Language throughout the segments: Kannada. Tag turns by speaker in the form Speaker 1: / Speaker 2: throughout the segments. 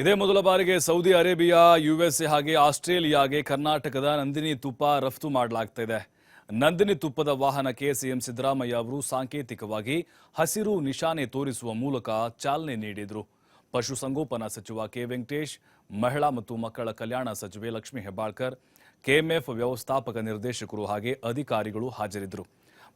Speaker 1: ಇದೇ ಮೊದಲ ಬಾರಿಗೆ ಸೌದಿ ಅರೇಬಿಯಾ, ಯುಎಸ್ಎ ಹಾಗೆ ಆಸ್ಟ್ರೇಲಿಯಾಗೆ ಕರ್ನಾಟಕದ ನಂದಿನಿ ತುಪ್ಪ ರಫ್ತು ಮಾಡಲಾಗ್ತಾ ಇದೆ. ನಂದಿನಿ ತುಪ್ಪದ ವಾಹನಕ್ಕೆ ಸಿಎಂ ಸಿದ್ದರಾಮಯ್ಯ ಅವರು ಸಾಂಕೇತಿಕವಾಗಿ ಹಸಿರು ನಿಶಾನೆ ತೋರಿಸುವ ಮೂಲಕ ಚಾಲನೆ ನೀಡಿದರು. ಪಶುಸಂಗೋಪನಾ ಸಚಿವ ಕೆ ವೆಂಕಟೇಶ್, ಮಹಿಳಾ ಮತ್ತು ಮಕ್ಕಳ ಕಲ್ಯಾಣ ಸಚಿವೆ ಲಕ್ಷ್ಮೀ ಹೆಬ್ಬಾಳ್ಕರ್ ಕೆಎಂಎಫ್ ವ್ಯವಸ್ಥಾಪಕ ನಿರ್ದೇಶಕರು ಹಾಗೆ ಅಧಿಕಾರಿಗಳು ಹಾಜರಿದ್ದರು.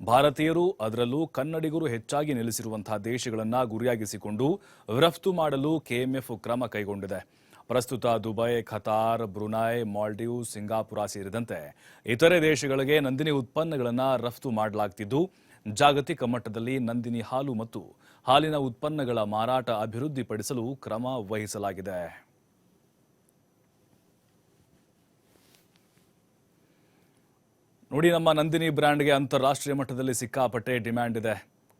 Speaker 1: ಭಾರತೀಯರು ಅದರಲ್ಲೂ ಕನ್ನಡಿಗರು ಹೆಚ್ಚಾಗಿ ನೆಲೆಸಿರುವಂತಹ ದೇಶಗಳನ್ನು ಗುರಿಯಾಗಿಸಿಕೊಂಡು ರಫ್ತು ಮಾಡಲು ಕೆಎಂಎಫ್ ಕ್ರಮ ಕೈಗೊಂಡಿದೆ. ಪ್ರಸ್ತುತ Dubai, Qatar Brunei Maldive Singapore ಸೇರಿದಂತೆ ಇತರೆ ದೇಶಗಳಿಗೆ ನಂದಿನಿ ಉತ್ಪನ್ನಗಳನ್ನು ರಫ್ತು ಮಾಡಲಾಗ್ತಿದ್ದು, ಜಾಗತಿಕ ಮಟ್ಟದಲ್ಲಿ ನಂದಿನಿ ಹಾಲು ಮತ್ತು ಹಾಲಿನ ಉತ್ಪನ್ನಗಳ ಮಾರಾಟ ಅಭಿವೃದ್ಧಿಪಡಿಸಲು ಕ್ರಮ ವಹಿಸಲಾಗಿದೆ. ನೋಡಿ, ನಮ್ಮ ನಂದಿನಿ ಬ್ರ್ಯಾಂಡ್ಗೆ ಅಂತಾರಾಷ್ಟ್ರೀಯ ಮಟ್ಟದಲ್ಲಿ ಸಿಕ್ಕಾಪಟ್ಟೆ ಡಿಮ್ಯಾಂಡ್ ಇದೆ.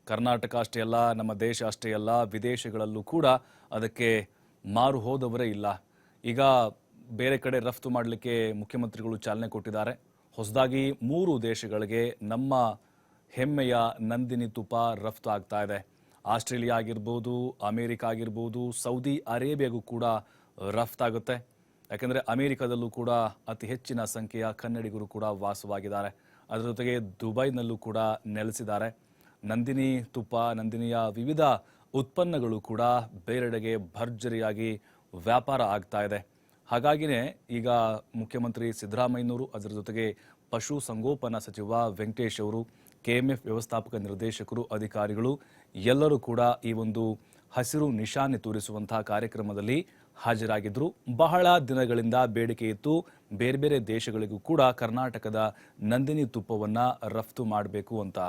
Speaker 1: ಕರ್ನಾಟಕ ಅಷ್ಟೇ ಅಲ್ಲ, ನಮ್ಮ ದೇಶ ಅಷ್ಟೇ ಅಲ್ಲ, ವಿದೇಶಗಳಲ್ಲೂ ಕೂಡ ಅದಕ್ಕೆ ಮಾರು ಹೋದವರೇ ಇಲ್ಲ. ಈಗ ಬೇರೆ ಕಡೆ ರಫ್ತು ಮಾಡಲಿಕ್ಕೆ ಮುಖ್ಯಮಂತ್ರಿಗಳು ಚಾಲನೆ ಕೊಟ್ಟಿದ್ದಾರೆ. ಹೊಸದಾಗಿ ಮೂರು ದೇಶಗಳಿಗೆ ನಮ್ಮ ಹೆಮ್ಮೆಯ ನಂದಿನಿ ತುಪ್ಪ ರಫ್ತು ಆಗ್ತಾ ಇದೆ. ಆಸ್ಟ್ರೇಲಿಯಾ ಆಗಿರ್ಬೋದು, ಅಮೇರಿಕಾ ಆಗಿರ್ಬೋದು, ಸೌದಿ ಅರೇಬಿಯಾಗೂ ಕೂಡ ರಫ್ತಾಗುತ್ತೆ. ಯಾಕೆಂದರೆ ಅಮೆರಿಕದಲ್ಲೂ ಕೂಡ ಅತಿ ಹೆಚ್ಚಿನ ಸಂಖ್ಯೆಯ ಕನ್ನಡಿಗರು ಕೂಡ ವಾಸವಾಗಿದ್ದಾರೆ. ಅದರ ಜೊತೆಗೆ ದುಬೈನಲ್ಲೂ ಕೂಡ ನೆಲೆಸಿದ್ದಾರೆ. ನಂದಿನಿ ತುಪ್ಪ, ನಂದಿನಿಯ ವಿವಿಧ ಉತ್ಪನ್ನಗಳು ಕೂಡ ಬೇರೆಡೆಗೆ ಭರ್ಜರಿಯಾಗಿ ವ್ಯಾಪಾರ ಆಗ್ತಾ ಇದೆ. ಹಾಗಾಗಿನೇ ಈಗ ಮುಖ್ಯಮಂತ್ರಿ ಸಿದ್ದರಾಮಯ್ಯನವರು ಅದರ ಜೊತೆಗೆ ಪಶು ಸಂಗೋಪನಾ ಸಚಿವ ವೆಂಕಟೇಶ್ ಅವರು ಕೆಎಂಎಫ್ ವ್ಯವಸ್ಥಾಪಕ ನಿರ್ದೇಶಕರು, ಅಧಿಕಾರಿಗಳು ಎಲ್ಲರೂ ಕೂಡ ಈ ಒಂದು ಹಸಿರು ನಿಶಾನೆ ತೋರಿಸುವಂತಹ ಕಾರ್ಯಕ್ರಮದಲ್ಲಿ ಹಾಜರಾಗಿದ್ದರು ಬಹಳ ದಿನಗಳಿಂದ ಬೇಡಿಕೆ ಇತ್ತು. ಬೇರೆ ಬೇರೆ ದೇಶಗಳಿಗೂ ಕೂಡ ಕರ್ನಾಟಕದ ನಂದಿನಿ ತುಪ್ಪವನ್ನು ರಫ್ತು ಮಾಡಬೇಕು ಅಂತ.